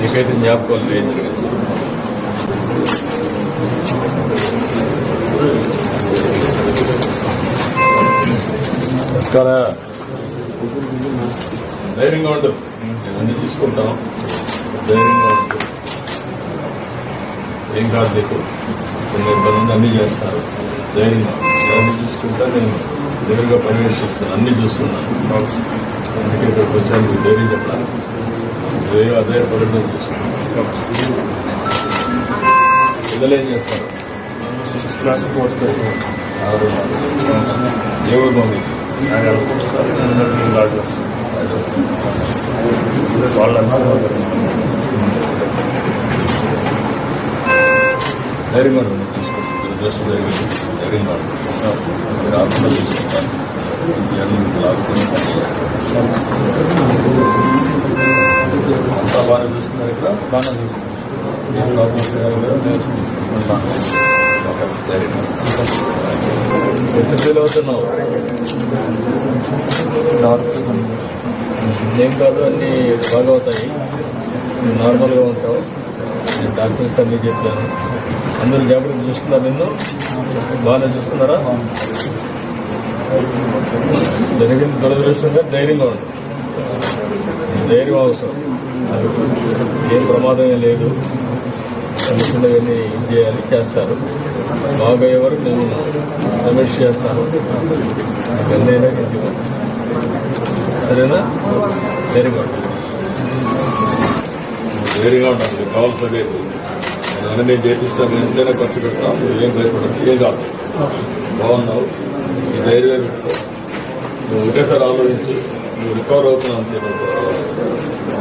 జ్ఞాపకాలు లేదు నమస్కార ధైర్యంగా ఉండు నేను అన్ని తీసుకుంటాం ధైర్యంగా ఉండు ఏం కాదు నీకు కొన్ని ఇబ్బంది అన్ని చేస్తారు ధైర్యంగా ఉండు. అన్ని చూసుకుంటా నేను దగ్గరగా పర్యవేక్షిస్తాను అన్ని చూస్తున్నాను అందుకే ఇక్కడికి వచ్చాను మీకు ధైర్యం చెప్పాలి ధైర్యం అదే పడడం చూస్తున్నాను పిల్లలు ఏం చేస్తారు? Sixth class fourth class. ఆరు. ఏ ఊరు మమ్మీ ఆయన అనుకుంటున్నారు నేను గాడు వాళ్ళంతా ధైర్యంగా ఉండు తీసుకొస్తుంది దురదృష్టం జరిగింది ధైర్యంగా ఉండు మీరు ఆత్మ తీసుకుంటాను ఇవన్నీ మీకు లాగుతుంది అంతా బాగా చూస్తున్నారు ఇక్కడ. బాగా ఏం ప్రాబ్లమ్స్ ఫీల్ అవుతున్నావు ఏం కాదు అన్నీ బాగా అవుతాయి. నార్మల్గా ఉంటావు. నేను డాక్టర్స్ అన్నీ చెప్పాను. అందరూ జాగ్రత్త చూస్తున్నారు నిన్ను? బాగానే చూస్తున్నారా? జరిగింది దురదృష్టంగా ధైర్యంగా ఉంది ధైర్యం అవసరం. ఏం ప్రమాదం లేదు. అనుకున్న ఇవన్నీ ఇది చేయాలి? చేస్తారు. బాగయ్యే వరకు నేను సమీక్ష చేస్తాను. ఇవన్నీ ఇంటికి పంపిస్తాను సరేనా? వెరీ గుడ్ ధైర్యంగా ఉంటాను నీకు కావాల్సిన లేదు. నేను నేను చేపిస్తాను. ఎంతైనా ఖర్చు పెడతాను ఏం భయపడదు ఏం కాదు. బాగున్నావు. ఈ ధైర్యం పెట్టుకో. నువ్వు ఒకేసారి ఆలోచించి. నువ్వు రికవర్ అవుతున్నావు అంతే.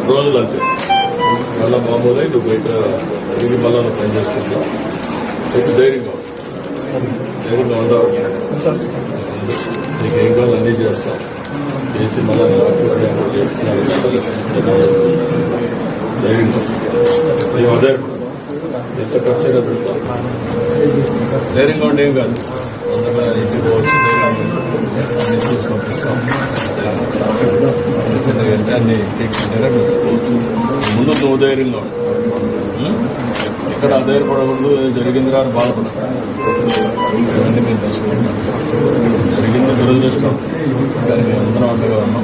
రోజులు అంతే మళ్ళీ మామూలు నువ్వు బయట తిరిగి మళ్ళా నువ్వు పని చేసుకుంటావు అయితే ధైర్యంగా ధైర్యంగా ఉండవు నీకు ఏం కావాలి అన్నీ చేస్తాం. చేసి మళ్ళీ నేను ధైర్యంగా మేము అదే ఎంత ఖర్చైనా పెడతాం. ధైర్యంగా ఉండి ఏం కాదు. అందులో ఇంటికి పోవచ్చు ధైర్యంగా చూసి పంపిస్తాం. మీరు పోవచ్చు ముందు నువ్వు ధైర్యంగా ఉండు. ఉం? ఇక్కడ అధైర్యపడకూడదు జరిగింది అని బాధపడదు ఇవన్నీ మేము తీసుకుంటాం జరిగింది దురదృష్టం మేము అందరం అండగా ఉన్నాం.